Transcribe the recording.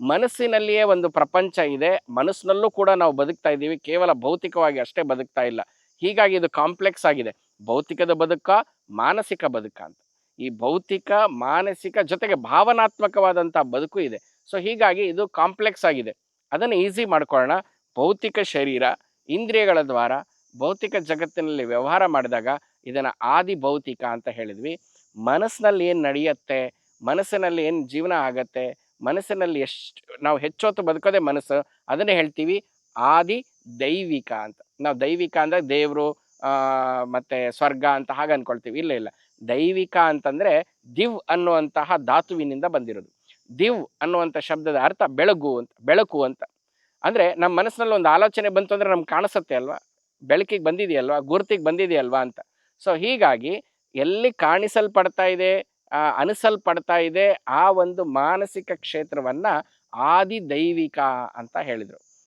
ಮನಸ್ಸಿನಲ್ಲಿಯೇ ಒಂದು ಪ್ರಪಂಚ ಇದೆ, ಮನಸ್ಸಿನಲ್ಲೂ ಕೂಡ ನಾವು ಬದುಕ್ತಾ ಇದ್ದೀವಿ, ಕೇವಲ ಭೌತಿಕವಾಗಿ ಅಷ್ಟೇ ಬದುಕ್ತಾ ಇಲ್ಲ. ಹೀಗಾಗಿ ಇದು ಕಾಂಪ್ಲೆಕ್ಸ್ ಆಗಿದೆ. ಭೌತಿಕದ ಬದುಕ, ಮಾನಸಿಕ ಬದುಕ ಅಂತ. ಈ ಭೌತಿಕ, ಮಾನಸಿಕ ಜೊತೆಗೆ ಭಾವನಾತ್ಮಕವಾದಂಥ ಬದುಕು ಇದೆ. ಸೊ ಹೀಗಾಗಿ ಇದು ಕಾಂಪ್ಲೆಕ್ಸ್ ಆಗಿದೆ. ಅದನ್ನು ಈಸಿ ಮಾಡ್ಕೊಳ್ಳೋಣ. ಭೌತಿಕ ಶರೀರ, ಇಂದ್ರಿಯಗಳ ದ್ವಾರ, ಭೌತಿಕ ಜಗತ್ತಿನಲ್ಲಿ ವ್ಯವಹಾರ ಮಾಡಿದಾಗ ಇದನ್ನು ಆದಿ ಭೌತಿಕ ಅಂತ ಹೇಳಿದ್ವಿ. ಮನಸ್ಸಿನಲ್ಲಿ ಏನು ನಡೆಯುತ್ತೆ, ಮನಸ್ಸಿನಲ್ಲಿ ಏನು ಜೀವನ ಆಗತ್ತೆ ಮನಸ್ಸಿನಲ್ಲಿ ಎಷ್ಟು, ನಾವು ಹೆಚ್ಚೊತ್ತು ಬದುಕೋದೇ ಮನಸ್ಸು, ಅದನ್ನೇ ಹೇಳ್ತೀವಿ, ಆದಿ ದೈವಿಕ ಅಂತ. ನಾವು ದೈವಿಕ ಅಂದರೆ ದೇವರು ಮತ್ತು ಸ್ವರ್ಗ ಅಂತ ಹಾಗೆ ಅಂದ್ಕೊಳ್ತೀವಿ ಇಲ್ಲ ಇಲ್ಲ. ದೈವಿಕ ಅಂತಂದರೆ ದಿವ್ ಅನ್ನುವಂತಹ ಧಾತುವಿನಿಂದ ಬಂದಿರೋದು. ದಿವ್ ಅನ್ನುವಂಥ ಶಬ್ದದ ಅರ್ಥ ಬೆಳಗು ಅಂತ, ಬೆಳಕು ಅಂತ. ಅಂದರೆ ನಮ್ಮ ಮನಸ್ಸಿನಲ್ಲಿ ಒಂದು ಆಲೋಚನೆ ಬಂತು ಅಂದರೆ ನಮ್ಗೆ ಕಾಣಿಸುತ್ತೆ ಅಲ್ವಾ? ಬೆಳಕಿಗೆ ಬಂದಿದೆಯಲ್ವಾ? ಗುರುತಿಗೆ ಬಂದಿದೆಯಲ್ವಾ ಅಂತ. ಸೊ ಹೀಗಾಗಿ ಎಲ್ಲಿ ಕಾಣಿಸಲ್ಪಡ್ತಾ ಇದೆ? ಅನಿಸಲ್ಪಡ್ತಾ ಇದೆ ಆ ಒಂದು ಮಾನಸಿಕ ಕ್ಷೇತ್ರವನ್ನ ಆದಿದೈವಿಕ ಅಂತ ಹೇಳಿದ್ರು.